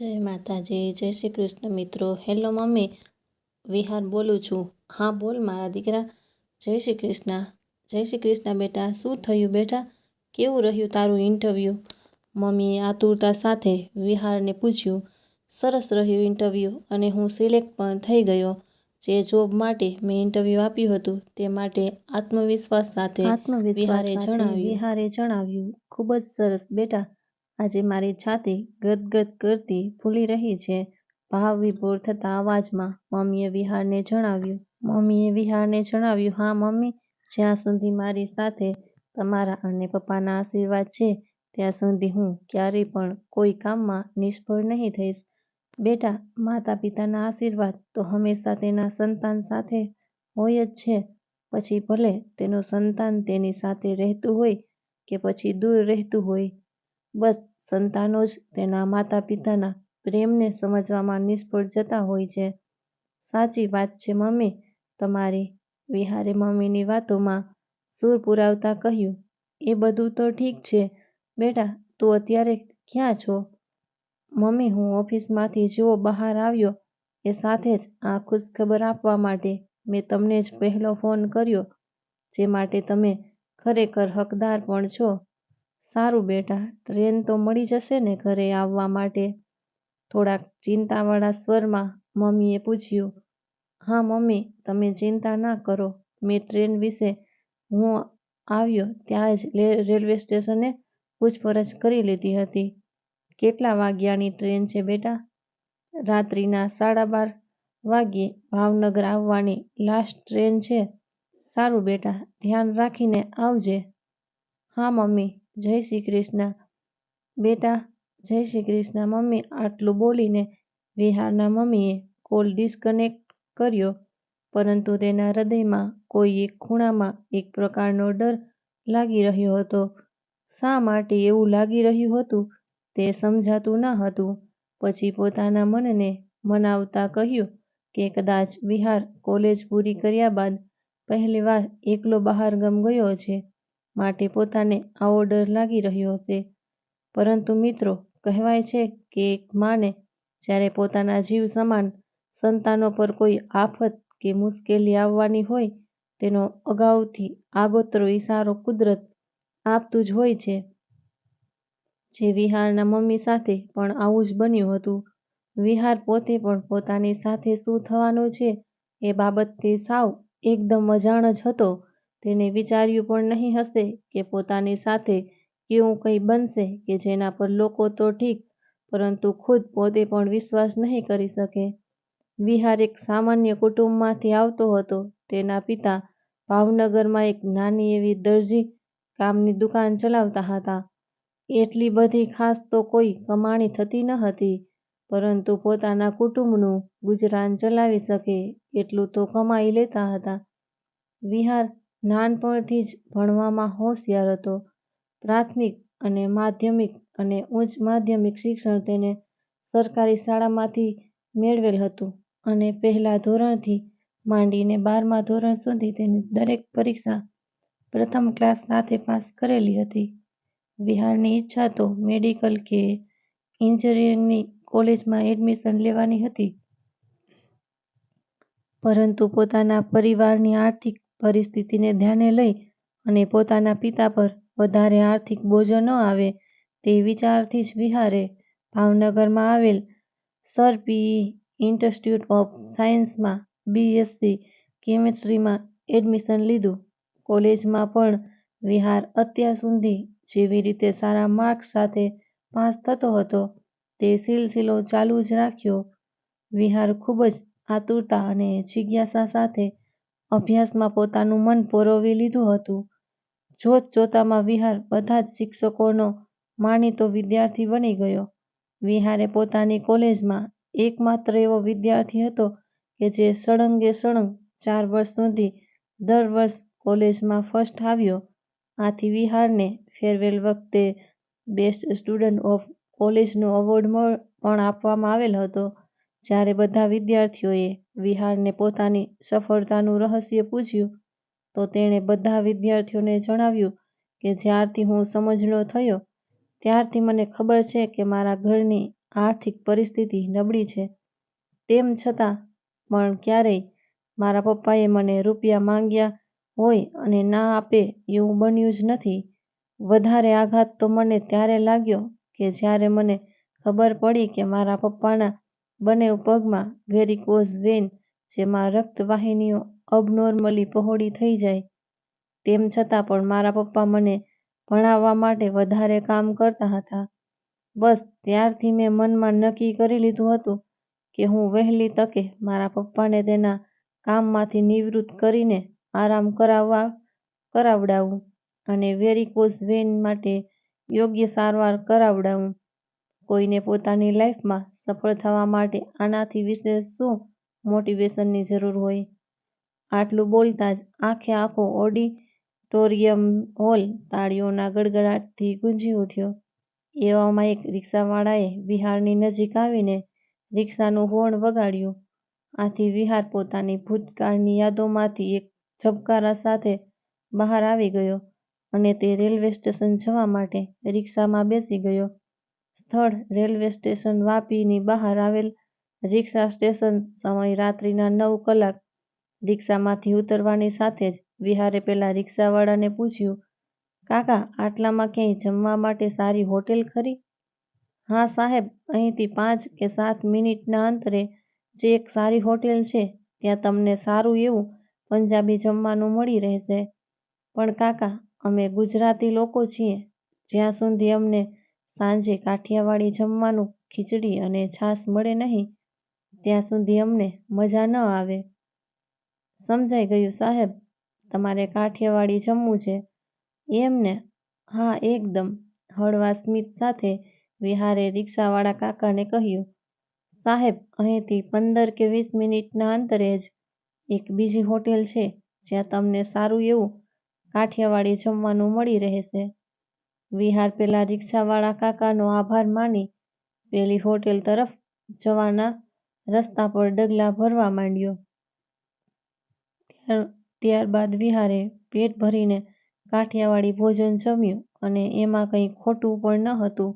જય માતાજી જય શ્રી કૃષ્ણ મિત્રો. Hello mummy. વિહાર બોલું છું. હા બોલ મારા દીકરા. જય શ્રી કૃષ્ણ. જય શ્રી કૃષ્ણ બેટા. શું થયું બેટા? કેવું રહ્યું તારું ઇન્ટરવ્યૂ મમ્મીએ આતુરતા સાથે વિહારને પૂછ્યું. સરસ રહ્યું ઇન્ટરવ્યૂ અને હું સિલેક્ટ પણ થઈ ગયો. જે જોબ માટે મેં ઇન્ટરવ્યૂ આપ્યું હતું તે માટે આત્મવિશ્વાસ સાથે વિહારે જણાવ્યું. વિહારે જણાવ્યું. ખૂબ જ સરસ બેટા. આજે મારી છાતી ગદગદ કરતી ફૂલી રહી છે. ભાવ વિભોર થતા અવાજમાં મમ્મીએ વિહારને જણાવ્યું, મમ્મીએ વિહારને જણાવ્યું, હા, મમ્મી, જ્યાં સુધી મારી સાથે તમારા અને પપ્પાના આશીર્વાદ છે, ત્યાં સુધી હું ક્યારેય પણ કોઈ કામમાં નિષ્ફળ નહીં થઈશ. બેટા માતા પિતાના આશીર્વાદ તો હંમેશા તેના સંતાન સાથે હોય જ છે. પછી ભલે તેનું સંતાન તેની સાથે રહેતું હોય કે પછી દૂર રહેતું હોય બસ સંતાનો જ તેના માતા પિતાના પ્રેમને સમજવામાં નિષ્ફળ જતા હોય છે. સાચી વાત છે, મમ્મી. તમારી વિહારે મમ્મીની વાતોમાં સૂર પુરાવતા કહ્યું, એ બધું તો ઠીક છે. બેટા, તું અત્યારે ક્યાં છો? મમ્મી, હું ઓફિસમાંથી જેવો બહાર આવ્યો, એ સાથે જ આ ખુશખબર આપવા માટે મેં તમને જ પહેલો ફોન કર્યો, જે માટે તમે ખરેખર હકદાર પણ છો. સારું બેટા ટ્રેન તો મળી જશે ને ઘરે આવવા માટે. થોડાક ચિંતાવાળા સ્વરમાં મમ્મીએ પૂછ્યું, હા મમ્મી, તમે ચિંતા ના કરો. મેં ટ્રેન વિશે હું આવ્યો ત્યાં જ રેલવે સ્ટેશને પૂછપરછ કરી લીધી હતી. કેટલા વાગ્યાની ટ્રેન છે બેટા? રાત્રિના સાડા બાર વાગ્યે ભાવનગર આવવાની લાસ્ટ ટ્રેન છે. સારું બેટા, ધ્યાન રાખીને આવજે. હા મમ્મી. જય શ્રી કૃષ્ણ. બેટા, જય શ્રી કૃષ્ણ. મમ્મી, આટલું બોલીને વિહારના મમ્મીએ કોલ ડિસ્કનેક્ટ કર્યો, પરંતુ તેના હૃદયમાં કોઈ એક ખૂણામાં એક પ્રકારનો ડર લાગી રહ્યો હતો. શા માટે એવું લાગી રહ્યું હતું? તે સમજાતું ન હતું. પછી પોતાના મનને મનાવતા કહ્યું કે કદાચ વિહાર કોલેજ પૂરી કર્યા બાદ પહેલીવાર એકલો બહાર ગમ ગયો છે. માટે પોતાને આવો ડર લાગી રહ્યો હશે. પરંતુ મિત્રો, કહેવાય છે કે એક માને જ્યારે પોતાના જીવ સમાન સંતાનો પર કોઈ આફત કે મુશ્કેલી આવવાની હોય, તેનો અગાઉથી આગોતરો ઈશારો કુદરત આપતું જ હોય છે. જે વિહારના મમ્મી સાથે પણ આવું જ બન્યું હતું. વિહાર પોતે પણ પોતાની સાથે શું થવાનું છે એ બાબતથી સાવ એકદમ અજાણ જ હતો. તેને વિચાર્યું પણ નહીં હશે કે પોતાની સાથે કેવું કંઈ બનશે કે જેના પર લોકો તો ઠીક, પરંતુ ખુદ પોતે પણ વિશ્વાસ નહીં કરી શકે. વિહાર એક સામાન્ય કુટુંબમાંથી આવતો હતો. તેના પિતા ભાવનગરમાં એક નાની એવી દરજી કામની દુકાન ચલાવતા હતા. એટલી બધી ખાસ તો કોઈ કમાણી થતી ન હતી, પરંતુ પોતાના કુટુંબનું ગુજરાન ચલાવી શકે એટલું તો કમાઈ લેતા હતા. વિહાર નાનપણથી જ ભણવામાં હોશિયાર હતો. પ્રાથમિક અને માધ્યમિક અને ઉચ્ચ માધ્યમિક શિક્ષણ તેને સરકારી શાળામાંથી મેળવેલ હતું અને પહેલા ધોરણથી માંડીને બારમા ધોરણ સુધી તેની દરેક પરીક્ષા પ્રથમ ક્લાસ સાથે પાસ કરેલી હતી. વિહારની ઈચ્છા તો મેડિકલ કે એન્જિનિયરિંગની કોલેજમાં એડમિશન લેવાની હતી. પરંતુ પોતાના પરિવારની આર્થિક પરિસ્થિતિને ધ્યાને લઈ અને પોતાના પિતા પર વધારે આર્થિક બોજો ન આવે તે વિચારથી જ વિહારે ભાવનગરમાં આવેલ sir P E institute of સાયન્સમાં બીએસસી કેમેસ્ટ્રીમાં એડમિશન લીધું. કોલેજમાં પણ વિહાર અત્યાર સુધી જેવી રીતે સારા માર્ક્સ સાથે પાસ થતો હતો, તે સિલસિલો ચાલુ જ રાખ્યો. વિહાર ખૂબ જ આતુરતા અને જિજ્ઞાસા સાથે અભ્યાસમાં પોતાનું મન પરોવી લીધું હતું. જોત જોતામાં વિહાર બધા જ શિક્ષકોનો માનીતો વિદ્યાર્થી બની ગયો. વિહારે પોતાની કોલેજમાં એકમાત્ર એવો વિદ્યાર્થી હતો કે જે સળંગે સળંગ ચાર વર્ષ સુધી દર વર્ષ કોલેજમાં ફર્સ્ટ આવ્યો. આથી વિહારને ફેરવેલ વખતે બેસ્ટ સ્ટુડન્ટ ઓફ કોલેજનો એવોર્ડ પણ આપવામાં આવેલ હતો. જ્યારે બધા વિદ્યાર્થીઓએ વિહારને પોતાની સફળતાનું રહસ્ય પૂછ્યું તો તેણે બધા વિદ્યાર્થીઓને જણાવ્યું કે જ્યારથી હું સમજણો થયો, ત્યારથી મને ખબર છે કે મારા ઘરની આર્થિક પરિસ્થિતિ નબળી છે. તેમ છતાં પણ ક્યારેય મારા પપ્પાએ મને રૂપિયા માંગ્યા હોય અને ના આપે એવું બન્યું જ નથી. વધારે આઘાત તો મને ત્યારે લાગ્યો કે જ્યારે મને ખબર પડી કે મારા પપ્પાના બંને પગમાં વેરિકોઝ વેન જેમાં રક્તવાહિનીઓ અબનોર્મલી પહોળી થઈ જાય. તેમ છતાં પણ મારા પપ્પા મને ભણાવવા માટે વધારે કામ કરતા હતા. બસ ત્યારથી મેં મનમાં નક્કી કરી લીધું હતું કે હું વહેલી તકે મારા પપ્પાને તેના કામમાંથી નિવૃત્ત કરીને આરામ કરાવવા, કરાવડાવું અને વેરિકોઝ વેન માટે યોગ્ય સારવાર કરાવડાવું. કોઈને પોતાની લાઈફમાં સફળ થવા માટે આનાથી વિશેષ શું મોટિવેશનની જરૂર હોય? આટલું બોલતા જ આખે આખો ઓડિટોરિયમ હોલ તાળીઓના ગડગડાટથી ગુંજી ઉઠ્યો. એવામાં એક રિક્ષાવાળાએ વિહારની નજીક આવીને રિક્ષાનું હોર્ન વગાડ્યું. આથી વિહાર પોતાની ભૂતકાળની યાદોમાંથી એક ઝબકારા સાથે બહાર આવી ગયો અને તે રેલવે સ્ટેશન જવા માટે રિક્ષામાં બેસી ગયો. સ્થળ રેલવે સ્ટેશન વાપીની બહાર આવેલ રિક્ષા સ્ટેશન સમય રાત્રિના નવ કલાક. રિક્ષામાંથી ઉતરવાની સાથે જ વિહારે પેલા રિક્ષાવાળાને પૂછ્યું, કાકા, આટલામાં ક્યાંય જમવા માટે સારી હોટેલ ખરી? હા, સાહેબ, અહીંથી પાંચ કે સાત મિનિટના અંતરે જે એક સારી હોટેલ છે, ત્યાં તમને સારું એવું પંજાબી જમવાનું મળી રહેશે. પણ કાકા, અમે ગુજરાતી લોકો છીએ. જ્યાં સુધી અમને સાંજે કાઠિયાવાડી જમવાનું ખીચડી અને છાશ મળે નહીં, ત્યાં સુધી અમને મજા ન આવે. સમજાઈ ગયું સાહેબ, તમારે કાઠિયાવાડી જમવું છે? એમ ને હા, એકદમ. હળવા સ્મિત સાથે વિહારે રિક્ષાવાળા કાકાને કહ્યું, સાહેબ, અહીંથી પંદર કે વીસ મિનિટના અંતરે જ એક બીજી હોટેલ છે, જ્યાં તમને સારું એવું કાઠિયાવાડી જમવાનું મળી રહેશે. વિહાર પેલા રિક્ષાવાળા કાકાનો આભાર માની પેલી હોટેલ તરફ જવાના રસ્તા પર ડગલા ભરવા માંડ્યો. ત્યારબાદ વિહારે પેટ ભરીને કાઠિયાવાડી ભોજન જમ્યું અને એમાં કંઈ ખોટું પણ ન હતું,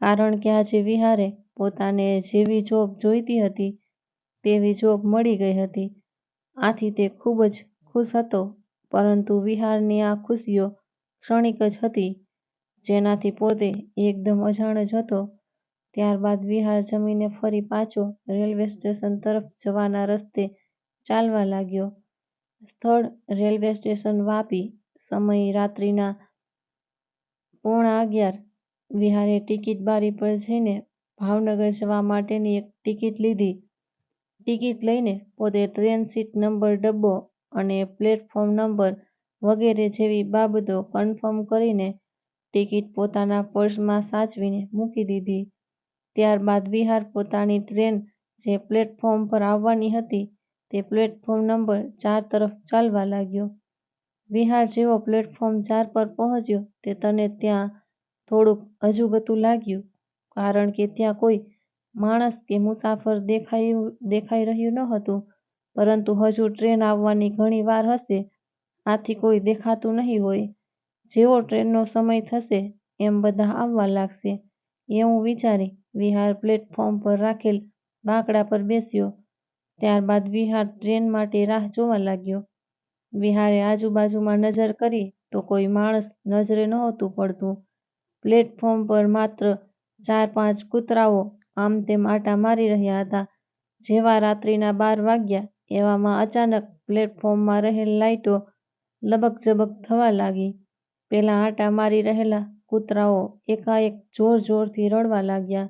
કારણ કે આજે વિહારે પોતાને જેવી જોબ જોઈતી હતી તેવી જોબ મળી ગઈ હતી. આથી તે ખૂબ જ ખુશ હતો, પરંતુ વિહારની આ ખુશીઓ ક્ષણિક જ હતી. જેનાથી પોતે એકદમ અજાણ જ હતો. ત્યારબાદ વિહાર જમીને ફરી પાછો રેલવે સ્ટેશન તરફ જવાના રસ્તે ચાલવા લાગ્યો. સ્થળ રેલવે સ્ટેશન વાપી, સમય રાત્રિના પોણા અગિયાર. વિહારે ટિકિટ બારી પર જઈને ભાવનગર જવા માટેની એક ટિકિટ લીધી. ટિકિટ લઈને પોતે ટ્રેન સીટ નંબર ડબ્બો અને પ્લેટફોર્મ નંબર વગેરે જેવી બાબતો કન્ફર્મ કરીને ટિકિટ પોતાના પર્સમાં સાચવીને મૂકી દીધી. ત્યારબાદ વિહાર પોતાની ટ્રેન જે પ્લેટફોર્મ પર આવવાની હતી તે પ્લેટફોર્મ નંબર ચાર તરફ ચાલવા લાગ્યો. વિહાર જેવો પ્લેટફોર્મ ચાર પર પહોંચ્યો તે તને ત્યાં થોડુંક અજુગતું લાગ્યું, કારણ કે ત્યાં કોઈ માણસ કે મુસાફર દેખાયું, દેખાઈ રહ્યું ન હતું પરંતુ હજુ ટ્રેન આવવાની ઘણી વાર હશે, આથી કોઈ દેખાતું નહીં હોય. જેવો ટ્રેનનો સમય થશે એમ બધા આવવા લાગશે. એવું વિચારી વિહાર પ્લેટફોર્મ પર રાખેલ બાંકડા પર બેસ્યો. ત્યારબાદ વિહાર ટ્રેન માટે રાહ જોવા લાગ્યો. વિહારે આજુબાજુમાં નજર કરી તો કોઈ માણસ નજરે નહોતું પડતું. પ્લેટફોર્મ પર માત્ર ચાર પાંચ કૂતરાઓ આમતેમ આંટા મારી રહ્યા હતા. જેવા રાત્રિના બાર વાગ્યા, એવામાં અચાનક પ્લેટફોર્મમાં રહેલ લાઇટો લબકઝબક થવા લાગી. પેલા આંટા મારી રહેલા કૂતરાઓ એકાએક જોર જોરથી રડવા લાગ્યા.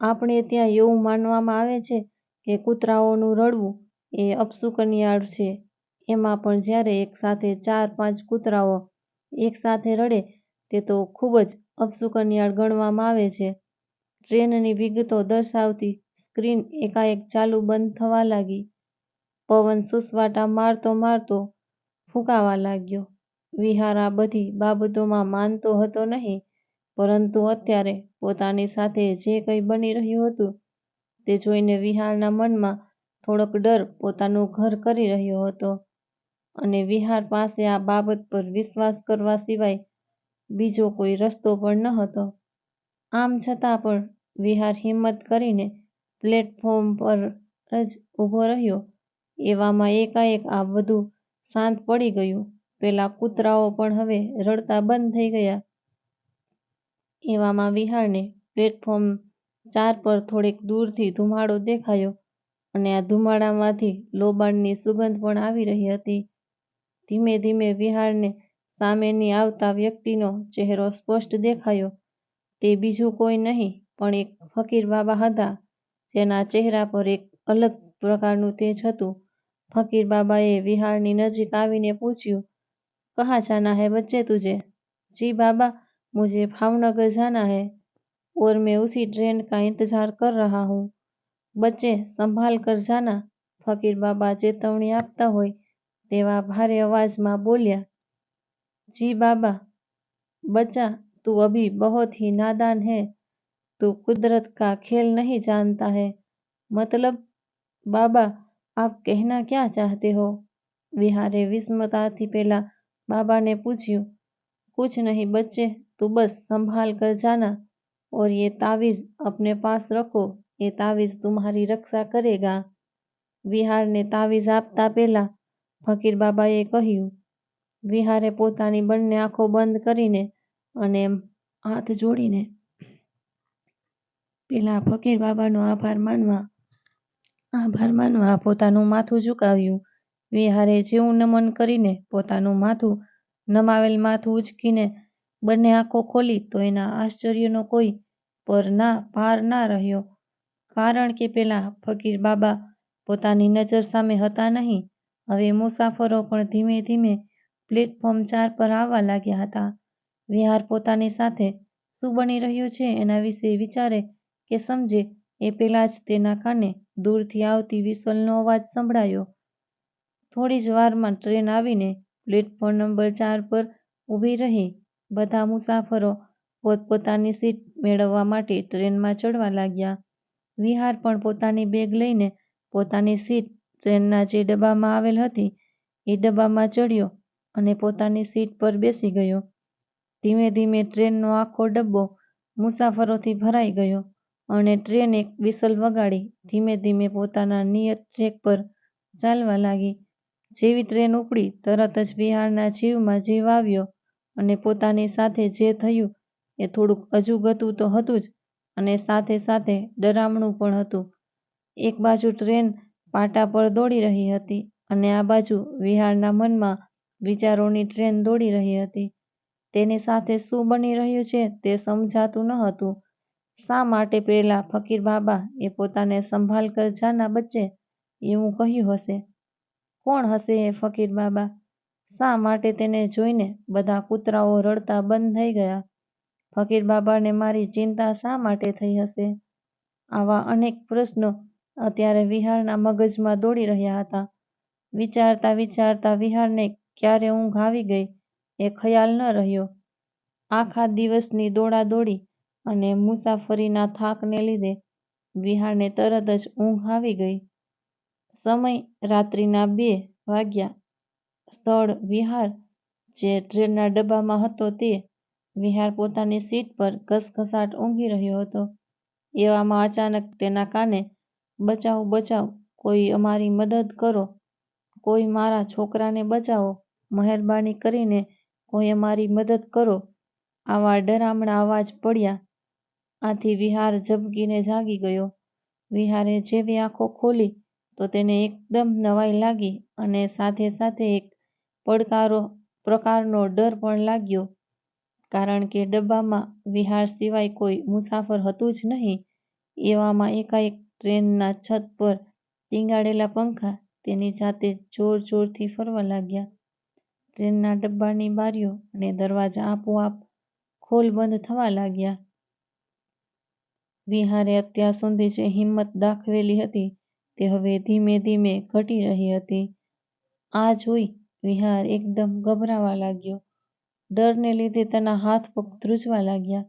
આપણે ત્યાં એવું માનવામાં આવે છે કે કૂતરાઓનું રડવું એ અપશુકનિયાળ છે. એમાં પણ જ્યારે એક સાથે ચાર પાંચ કૂતરાઓ એક સાથે રડે, તે તો ખૂબ જ અપશુકનિયાળ ગણવામાં આવે છે. ટ્રેનની વિગતો દર્શાવતી સ્ક્રીન એકાએક ચાલુ બંધ થવા લાગી. પવન સૂસવાટા મારતો મારતો ફૂંકાવા લાગ્યો. વિહાર આ બધી બાબતોમાં માનતો હતો નહીં, પરંતુ અત્યારે પોતાની સાથે જે કંઈ બની રહ્યું હતું તે જોઈને વિહારના મનમાં થોડોક ડર પોતાનું ઘર કરી રહ્યો હતો અને વિહાર પાસે આ બાબત પર વિશ્વાસ કરવા સિવાય બીજો કોઈ રસ્તો પણ ન હતો આમ છતાં પણ વિહાર હિંમત કરીને પ્લેટફોર્મ પર જ ઊભો રહ્યો. એવામાં એકાએક આ બધું શાંત પડી ગયું. પેલા કૂતરાઓ પણ હવે રડતા બંધ થઈ ગયા. એવામાં વિહારને પ્લેટફોર્મ ચાર પર થોડેક દૂરથી ધુમાડો દેખાયો અને આ ધુમાડામાંથી લોબાણની સુગંધ પણ આવી રહી હતી. ધીમે ધીમે વિહારને સામેની આવતા વ્યક્તિનો ચહેરો સ્પષ્ટ દેખાયો. તે બીજું કોઈ નહીં પણ એક ફકીરબાબા હતા, જેના ચહેરા પર એક અલગ પ્રકારનું તેજ હતું. ફકીરબાબાએ વિહારની નજીક આવીને પૂછ્યું, कहाँ जाना है बच्चे तुझे? जी बाबा, मुझे भावनगर जाना है और मैं उसी ट्रेन का इंतज़ार कर रहा हूँ। बच्चे, संभाल कर जाना। फकीर बाबा चेतवनी आपता हो भारी आवाज़ में बोलिया, जी बाबा, बच्चा, तू अभी बहुत ही नादान है। तू कुदरत का खेल नहीं जानता है। मतलब बाबा, आप कहना क्या चाहते हो? बिहारे विस्मता थी पहला બાબાને પૂછ્યું. "કુછ નહીં બચ્ચે, તું બસ સંભાલ કર જાના ઔર યે તાવીઝ અપને પાસ રખો, એ તાવીજ તુમ્હારી રક્ષા કરેગા." વિહારને તાવીજ આપતા પહેલા ફકીર બાબાએ કહ્યું. વિહારે પોતાની બંને આંખો બંધ કરીને અને હાથ જોડીને પેલા ફકીર બાબાનો આભાર માનવા આભાર માનવા પોતાનું માથું ઝુકાવ્યું. વિહારે જેવું નમન કરીને પોતાનું માથું નમાવેલ માથું ઉચકીને બંને આંખો ખોલી તો એના આશ્ચર્યનો કોઈ પાર ના રહ્યો. કારણ કે પેલા ફકીર બાબા પોતાની નજર સામે હતા નહીં. હવે મુસાફરો પણ ધીમે ધીમે પ્લેટફોર્મ ચાર પર આવવા લાગ્યા હતા. વિહાર પોતાની સાથે શું બની રહ્યું છે એના વિશે વિચારે કે સમજે એ પેલા જ તેના કાને દૂરથી આવતી વિસલનો અવાજ સંભળાયો. થોડી જ વારમાં ટ્રેન આવીને પ્લેટફોર્મ નંબર ચાર પર ઊભી રહી. બધા મુસાફરો પોતપોતાની સીટ મેળવવા માટે ટ્રેનમાં ચડવા લાગ્યા. વિહાર પણ પોતાની બેગ લઈને પોતાની સીટ ટ્રેનના જે ડબ્બામાં આવેલ હતી, એ ડબ્બામાં ચડ્યો અને પોતાની સીટ પર બેસી ગયો. ધીમે ધીમે ટ્રેનનો આખો ડબ્બો મુસાફરોથી ભરાઈ ગયો અને ટ્રેન એક વિસલ વગાડી ધીમે ધીમે પોતાના નિયત ટ્રેક પર ચાલવા લાગી. જેવી ટ્રેન ઉપડી, તરત જ વિહારના જીવમાં જીવ આવ્યો અને પોતાની સાથે જે થયું એ થોડુંક અજુગતું તો હતું જ અને સાથે સાથે ડરામણું પણ હતું. એક બાજુ ટ્રેન પાટા પર દોડી રહી હતી અને આ બાજુ વિહારના મનમાં વિચારોની ટ્રેન દોડી રહી હતી. તેની સાથે શું બની રહ્યું છે તે સમજાતું ન હતું. શા માટે પેલા ફકીરબાબા એ પોતાને સંભાલ કર જાના બચ્ચે એવું કહ્યું હશે? કોણ હશે એ ફકીરબાબા? શા માટે તેને જોઈને બધા કૂતરાઓ રડતા બંધ થઈ ગયા? ફકીરબાબાને મારી ચિંતા શા માટે થઈ હશે? આવા અનેક પ્રશ્નો અત્યારે વિહારના મગજમાં દોડી રહ્યા હતા. વિચારતા વિચારતા વિહારને ક્યારે ઊંઘ આવી ગઈ એ ખયાલ ન રહ્યો. આખા દિવસની દોડાદોડી અને મુસાફરીના થાકને લીધે વિહારને તરત જ ઊંઘ આવી ગઈ. સમય રાત્રિના બે વાગ્યા. સ્થળ વિહાર જે ટ્રેનના ડબ્બામાં હતો તે. વિહાર પોતાની સીટ પર ઘસઘસાટ ઊંઘી રહ્યો હતો. એવામાં અચાનક તેના કાને "બચાવ બચાવ, કોઈ અમારી મદદ કરો, કોઈ મારા છોકરાને બચાવો, મહેરબાની કરીને કોઈ અમારી મદદ કરો" આવા ડરામણા અવાજ પડ્યા. આથી વિહાર ઝબકીને જાગી ગયો. વિહારે જેવી આંખો ખોલી તો તેને એકદમ નવાઈ લાગી અને સાથે સાથે એક પડકારો, પ્રકારનો ડર પણ લાગ્યો. કારણ કે ડબ્બામાં વિહાર સિવાય કોઈ મુસાફર હતું જ નહીં. એવામાં એકાએક ટ્રેનના છત પર ટીંગાડેલા પંખા તેની જાતે જોર જોરથી ફરવા લાગ્યા. ટ્રેનના ડબ્બાની બારીઓ અને દરવાજા આપોઆપ ખોલ-બંધ થવા લાગ્યા. વિહારે અત્યાર સુધી જે હિંમત દાખવેલી હતી તે હવે ધીમે ધીમે ઘટી રહી હતી. આ જોઈ વિહાર એકદમ ગભરાવા લાગ્યો. ડરને લીધે તેના હાથ પગ ધ્રૂજવા લાગ્યા.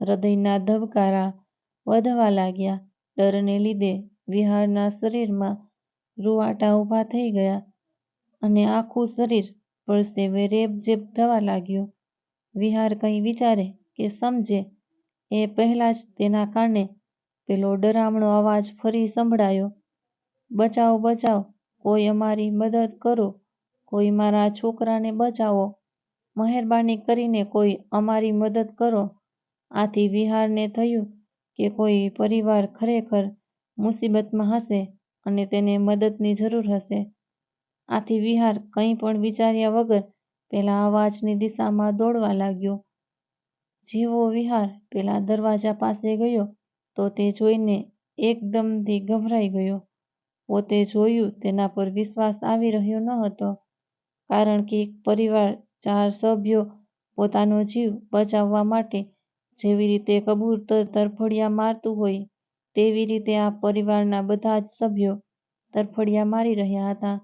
હૃદયના ધબકારા વધવા લાગ્યા. ડરને લીધે વિહારના શરીરમાં રૂંવાટા ઊભા થઈ ગયા અને આખું શરીર પરસેવે રેબઝેબ થવા લાગ્યું. વિહાર કંઈ વિચારે કે સમજે એ પહેલાં જ તેના કાને પેલો ડરામણો અવાજ ફરી સંભળાયો બચાવ બચાવ. કોઈ અમારી મદદ કરો. કોઈ મારા છોકરાને બચાવો. મહેરબાની કરીને કોઈ અમારી મદદ કરો. આથી વિહારને થયું કે કોઈ પરિવાર ખરેખર મુસીબતમાં હશે અને તેને મદદની જરૂર હશે. આથી વિહાર કંઈ પણ વિચાર્યા વગર પેલા અવાજની દિશામાં દોડવા લાગ્યો. જેવો વિહાર પેલા દરવાજા પાસે ગયો, તો તે જોઈને એકદમથી ગભરાઈ ગયો. પોતે જોયું તેના પર વિશ્વાસ આવી રહ્યો ન હતો, કારણ કે એક પરિવાર ચાર સભ્યો પોતાનો જીવ બચાવવા માટે જેવી રીતે કબૂતર તરફડિયા મારતું હોય, તેવી રીતે આ પરિવારના બધા જ સભ્યો તરફડિયા મારી રહ્યા હતા.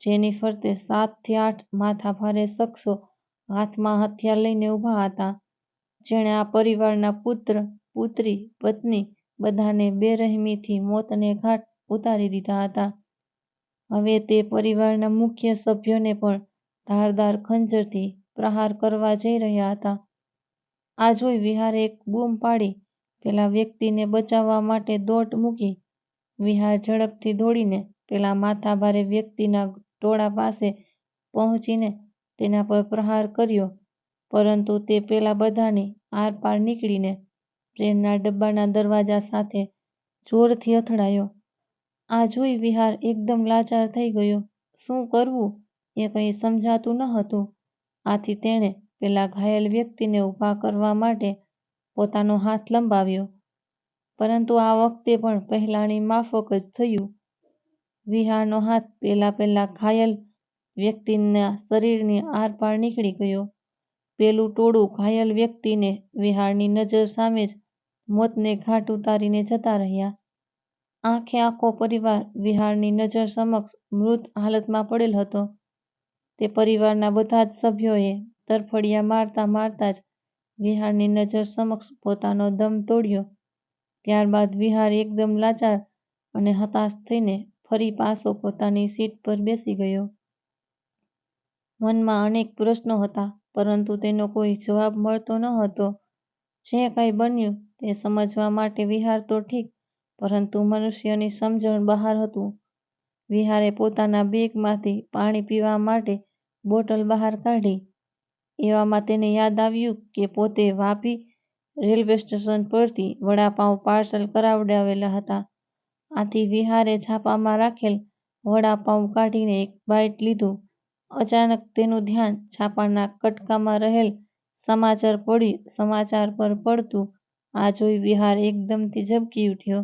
જેની ફરતે સાતથી આઠ માથાભારે શખ્સો હાથમાં હથિયાર લઈને ઊભા હતા, જેણે આ પરિવારના પુત્ર, પુત્રી, પત્ની બધાને બેરહેમીથી મોતને ઘાટ ઉતારી દીધા હતા. હવે તે પરિવારના મુખ્ય સભ્યોને પણ ધારદાર ખંજરથી પ્રહાર કરવા જઈ રહ્યા હતા. આ જોઈ વિહારે એક બૂમ પાડી પેલા વ્યક્તિને બચાવવા માટે દોટ મૂકી વિહાર ઝડપથી દોડીને પેલા માથાભારે વ્યક્તિના ટોળા પાસે પહોંચીને તેના પર પ્રહાર કર્યો, પરંતુ તે પેલા બધાની આરપાર નીકળીને ટ્રેનના ડબ્બાના દરવાજા સાથે જોરથી અથડાયો. આ જોઈ વિહાર એકદમ લાચાર થઈ ગયો. શું કરવું? એ કંઈ સમજાતું ન હતું. આથી તેણે પેલા ઘાયલ વ્યક્તિને ઊભા કરવા માટે પોતાનો હાથ લંબાવ્યો. પરંતુ આ વખતે પણ પહેલાની માફક જ થયું. વિહારનો હાથ પેલા પેલા ઘાયલ વ્યક્તિના શરીરની આરપાર નીકળી ગયો. પેલું ટોળું ઘાયલ વ્યક્તિને વિહારની નજર સામે જ મોતને ઘાટ ઉતારીને જતા રહ્યા. આંખે આખો પરિવાર વિહારની નજર સમક્ષ મૃત હાલતમાં પડેલ હતો. તે પરિવારના બધા જ સભ્યોએ તરફડિયા મારતા મારતા જ વિહારની નજર સમક્ષ પોતાનો દમ તોડ્યો. ત્યારબાદ વિહાર એકદમ લાચાર અને હતાશ થઈને ફરી પાછો પોતાની સીટ પર બેસી ગયો. મનમાં અનેક પ્રશ્નો હતા, પરંતુ તેનો કોઈ જવાબ મળતો ન હતો. જે કંઈ બન્યું તે સમજવા માટે વિહાર તો ઠીક પરંતુ મનુષ્યની સમજણ બહાર હતું. વિહારે પોતાના બેગમાંથી પાણી પીવા માટે બોટલ બહાર કાઢી. એવામાં તેને યાદ આવ્યું કે પોતે વાપી રેલવે સ્ટેશન પરથી વડાપાઉં પાર્સલ કરાવડાવેલા હતા. આથી વિહારે છાપામાં રાખેલ વડાપાઉં કાઢીને એક બાઇટ લીધું. અચાનક તેનું ધ્યાન છાપાના કટકામાં રહેલ સમાચાર પડ્યું. સમાચાર પર પડતું આ જોઈ વિહાર એકદમથી ઝબકી ઉઠ્યો.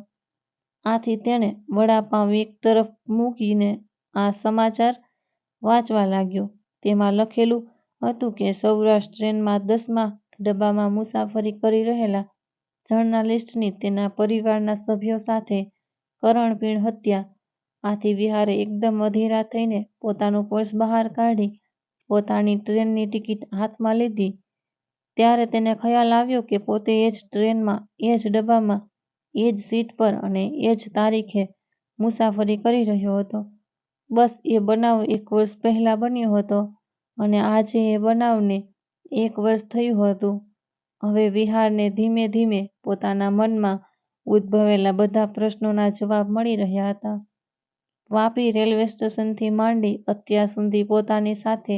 આથી તેણે વડાપાઉં એક તરફ મૂકીને આ સમાચાર વાંચવા લાગ્યો. તેમાં લખેલું હતું કે સૌરાષ્ટ્ર ટ્રેનમાં દસમા ડબ્બામાં મુસાફરી કરી રહેલા જર્નાલિસ્ટની તેના પરિવારના સભ્યો સાથે કરણપીણ હત્યા. આથી વિહારે એકદમ અધીરા થઈને પોતાનું પર્સ બહાર કાઢી પોતાની ટ્રેનની ટિકિટ હાથમાં લીધી. ત્યારે તેને ખ્યાલ આવ્યો કે પોતે એ જ ટ્રેનમાં, એ જ ડબ્બામાં એ જ સીટ પર અને એ જ તારીખે મુસાફરી કરી રહ્યો હતો. બસ એ બનાવ એક વર્ષ પહેલાં બન્યો હતો અને આજે એ બનાવને એક વર્ષ થયું હતું. હવે વિહારને ધીમે ધીમે પોતાના મનમાં ઉદ્ભવેલા બધા પ્રશ્નોના જવાબ મળી રહ્યા હતા. વાપી રેલવે સ્ટેશનથી માંડી અત્યાર સુધી પોતાની સાથે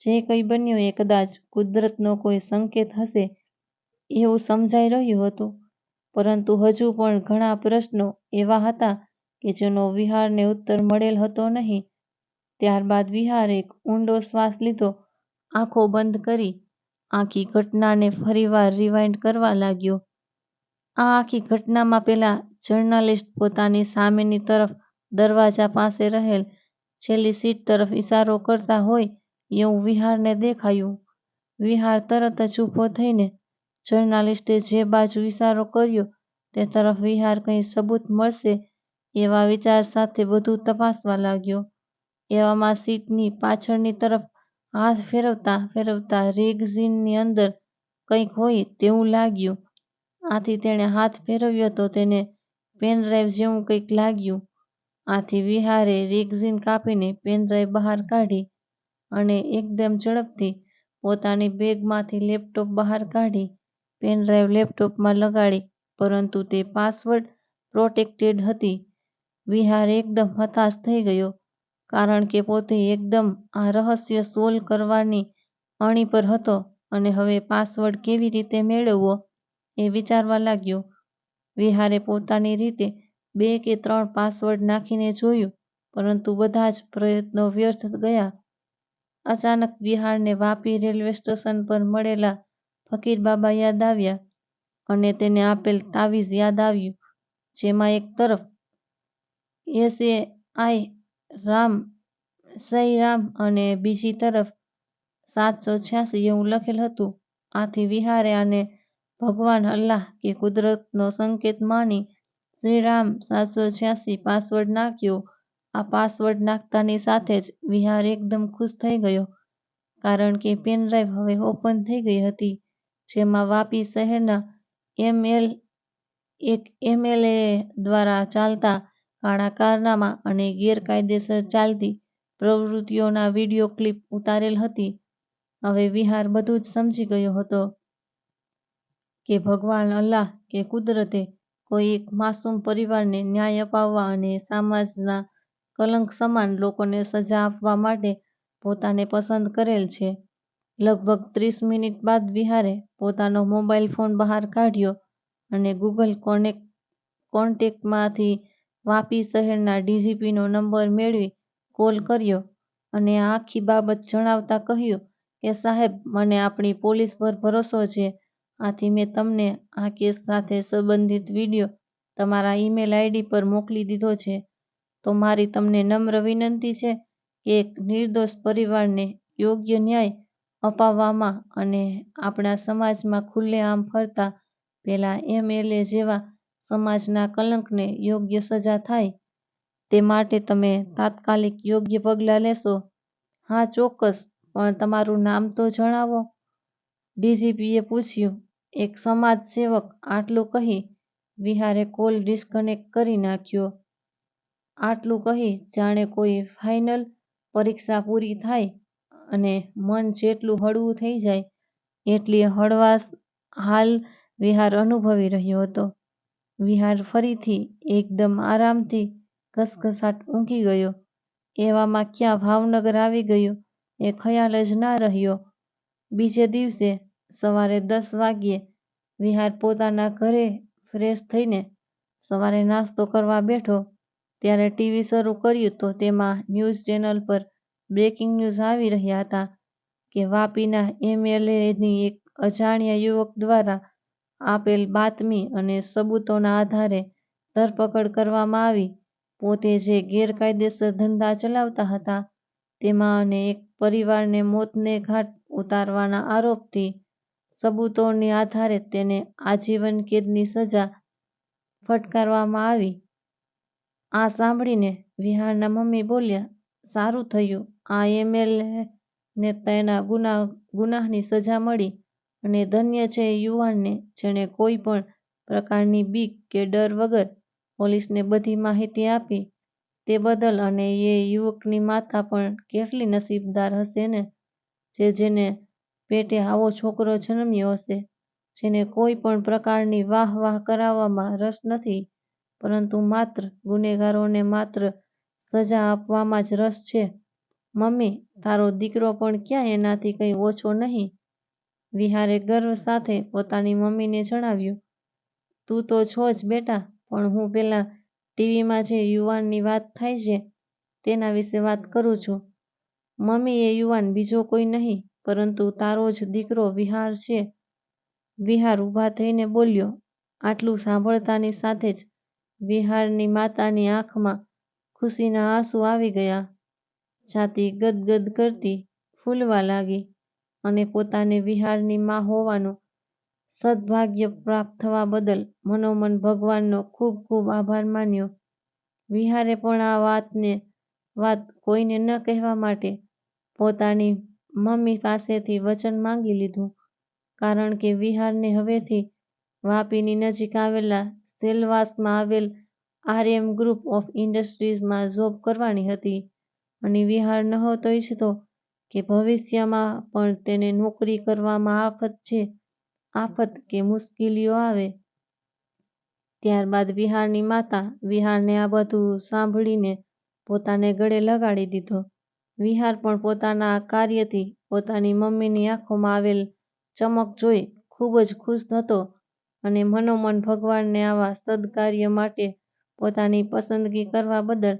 જે કંઈ બન્યું એ કદાચ કુદરતનો કોઈ સંકેત હશે એવું સમજાઈ રહ્યું હતું. પરંતુ હજુ પણ ઘણા પ્રશ્નો એવા હતા કે જેનો વિહારને ઉત્તર મળેલ હતો નહીં. ત્યારબાદ વિહારે એક ઊંડો શ્વાસ લીધો, આંખો બંધ કરી, આખી ઘટનાને ફરીવાર રિવાઇન્ડ કરવા લાગ્યો. આ આખી ઘટનામાં પેલા જર્નાલિસ્ટ પોતાની સામેની તરફ દરવાજા પાસે રહેલ છેલ્લી સીટ તરફ ઇશારો કરતા હોય એવું વિહારને દેખાયું. વિહાર તરત જ ઊભો થઈને જર્નાલિસ્ટે જે બાજુ ઇશારો કર્યો, તે તરફ વિહાર કંઈ સબૂત મળશે એવા વિચાર સાથે બધું તપાસવા લાગ્યો. એવામાં સીટની પાછળની તરફ હાથ ફેરવતા ફેરવતા રેગઝીનની અંદર કંઈક હોય તેવું લાગ્યું. આથી તેણે હાથ ફેરવ્યો તો તેને પેનડ્રાઈવ જેવું કંઈક લાગ્યું. આથી વિહારે રેગઝીન કાપીને પેનડ્રાઈવ બહાર કાઢી અને એકદમ ઝડપથી પોતાની બેગમાંથી લેપટોપ બહાર કાઢી પેનડ્રાઈવ લેપટોપમાં લગાડી, પરંતુ તે પાસવર્ડ પ્રોટેક્ટેડ હતી. વિહાર એકદમ હતાશ થઈ ગયો, કારણ કે પોતે એકદમ આ રહસ્ય સોલ્વ કરવાની અણી પર હતો અને હવે પાસવર્ડ કેવી રીતે મેળવવો એ વિચારવા લાગ્યો. વિહારે પોતાની રીતે બે કે ત્રણ પાસવર્ડ નાખીને જોયું, પરંતુ બધા જ પ્રયત્નો વ્યર્થ ગયા. અચાનક વિહારને વાપી રેલવે સ્ટેશન પર મળેલા ફકીરબાબા યાદ આવ્યા અને તેને આપેલ તાવીઝ યાદ આવ્યું, જેમાં એક તરફ એસએઆઈ રામ, સઈ રામ અને બીજી તરફ સાતસો છ્યાસી એવું લખેલ હતું. આથી વિહારે આને ભગવાન અલ્લાહ કે કુદરતનો સંકેત માની શ્રીરામ સાતસો છ્યાસી પાસવર્ડ નાખ્યો. આ પાસવર્ડ નાખતાની સાથે જ વિહાર એકદમ ખુશ થઈ ગયો, કારણ કે પેનડ્રાઈવ હવે ઓપન થઈ ગઈ હતી જેમાં વાપી શહેરના એમએલ એક એમએલએ દ્વારા ચાલતા કાળા કારનામા અને ગેરકાયદેસર ચાલતી પ્રવૃત્તિઓના વીડિયો ક્લિપ ઉતારેલ હતી. હવે વિહાર બધું જ સમજી ગયો હતો કે ભગવાન અલ્લાહ કે કુદરતે કોઈ એક માસૂમ પરિવારને ન્યાય અપાવવા અને સમાજના કલંક સમાન લોકોને સજા આપવા માટે પોતાને પસંદ કરેલ છે. લગભગ ત્રીસ મિનિટ બાદ વિહારે પોતાનો મોબાઈલ ફોન બહાર કાઢ્યો અને ગૂગલ કોન્ટેક્ટમાંથી વાપી શહેરના ડીજીપીનો નંબર મેળવી કોલ કર્યો અને આખી બાબત જણાવતા કહ્યું કે, સાહેબ, મને આપણી પોલીસ પર ભરોસો છે આથી મેં તમને આ કેસ સાથે સંબંધિત વીડિયો તમારા ઈમેલ આઈડી પર મોકલી દીધો છે. તો મારી તમને નમ્ર વિનંતી છે કે એક નિર્દોષ પરિવારને યોગ્ય ન્યાય અપાવવામાં અને આપણા સમાજમાં ખુલ્લેઆમ ફરતા પેલા એમએલએ જેવા સમાજના કલંકને યોગ્ય સજા થાય તે માટે તમે તાત્કાલિક યોગ્ય પગલાં લેશો. હા, ચોક્કસ, પણ તમારું નામ તો જણાવો ડીજીપીએ પૂછ્યું. એક સમાજ સેવક આટલું કહી વિહારે કોલ ડિસ્કનેક્ટ કરી નાખ્યો. આટલું કહી જાણે કોઈ ફાઇનલ પરીક્ષા પૂરી થાય અને મન જેટલું હળવું થઈ જાય, એટલી હળવાશ હાલ વિહાર અનુભવી રહ્યો હતો. વિહાર ફરીથી એકદમ આરામથી ઘસઘસાટ ઊંઘી ગયો. એવામાં ક્યાં ભાવનગર આવી ગયું એ ખયાલ જ ના રહ્યો. બીજે દિવસે સવારે દસ વાગ્યે વિહાર પોતાના ઘરે ફ્રેશ થઈને સવારે નાસ્તો કરવા બેઠો, ત્યારે ટીવી શરૂ કર્યું તો તેમાં ન્યૂઝ ચેનલ પર બ્રેકિંગ ન્યૂઝ આવી રહ્યા હતા કે વાપીના એમએલએની એક અજાણ્યા યુવક દ્વારા આપેલ બાતમી અને સબૂતોના આધારે ધરપકડ કરવામાં આવી. પોતે જે ગેરકાયદેસર ધંધા ચલાવતા હતા, તેમાં અને એક પરિવારને મોતને ઘાટ ઉતારવાના આરોપથી સબૂતોની આધારે તેને આજીવન કેદની સજા ફટકારવામાં આવી. આ સાંભળીને વિહારના મમ્મી બોલ્યા, સારું થયું આ એમએલએને તેના ગુનાહની સજા મળી અને ધન્ય છે યુવાનને, જેણે કોઈ પણ પ્રકારની બીક કે ડર વગર પોલીસને બધી માહિતી આપી તે બદલ અને એ યુવકની માતા પણ કેટલી નસીબદાર હશે ને જે જેને પેટે આવો છોકરો જન્મ્યો હશે, જેને કોઈ પણ પ્રકારની વાહ વાહ કરાવવામાં રસ નથી, પરંતુ માત્ર ગુનેગારોને માત્ર સજા આપવામાં જ રસ છે. મમ્મી, તારો દીકરો પણ ક્યાં એનાથી કંઈ ઓછો નહીં વિહારે ગર્વ સાથે પોતાની મમ્મીને જણાવ્યું. તું તો છો જ બેટા, પણ હું પેલા ટીવીમાં જે યુવાનની વાત થાય છે, તેના વિશે વાત કરું છું. મમ્મી એ યુવાન બીજો કોઈ નહીં, પરંતુ તારો જ દીકરો વિહાર છે. વિહાર ઊભા થઈને બોલ્યો. આટલું સાંભળતાની સાથે જ વિહારની માતાની આંખમાં ખુશીના આંસુ આવી ગયા. છાતી ગદગદ કરતી ફૂલવા લાગી અને પોતાને વિહારની મા હોવાનું સદભાગ્ય પ્રાપ્ત થવા બદલ મનોમન ભગવાનનો ખૂબ ખૂબ આભાર માન્યો. વિહારે પણ આ વાતને, વાત કોઈને ન કહેવા માટે પોતાની મમ્મી પાસેથી વચન માંગી લીધું, કારણ કે વિહારને હવેથી વાપીની નજીક આવેલા સેલવાસમાં આવેલ આર્યમ ગ્રુપ ઓફ ઇન્ડસ્ટ્રીઝમાં જોબ કરવાની હતી અને વિહાર નહોતો ઈચ્છતો કે ભવિષ્યમાં પણ તેને નોકરી કરવામાં આફત છે, આફત કે મુશ્કેલીઓ આવે. ત્યારબાદ વિહારની માતા વિહારને આ બધું સાંભળીને પોતાને ગળે લગાડી દીધો. વિહાર પણ પોતાના કાર્યથી પોતાની મમ્મીની આંખોમાં આવેલ ચમક જોઈ ખૂબ જ ખુશ હતો અને મનોમન ભગવાનને આવા સદકાર્ય માટે પોતાની પસંદગી કરવા બદલ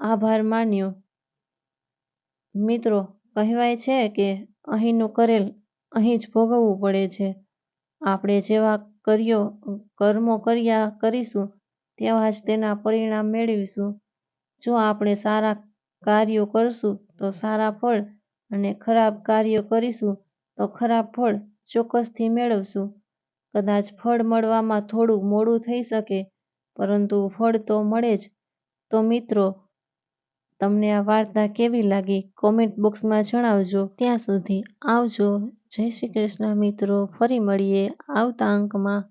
આભાર માન્યો. મિત્રો, કહેવાય છે કે અહીંનું કરેલ અહીં જ ભોગવવું પડે છે. આપણે જેવા કર્યો, કર્મો કર્યા કરીશું, તેવા જ તેના પરિણામ મેળવીશું. જો આપણે સારા કાર્યો કરશું, તો સારા ફળ અને ખરાબ કાર્યો કરીશું, તો ખરાબ ફળ ચોક્કસથી મેળવશું. કદાચ ફળ મળવામાં થોડું મોડું થઈ શકે, પરંતુ ફળ તો મળે જ. તો મિત્રો તમને આ વાર્તા કેવી લાગી? કોમેન્ટ બોક્સમાં જણાવજો. ત્યાં સુધી આવજો. જય શ્રી કૃષ્ણ મિત્રો. ફરી મળીએ આવતા અંકમાં.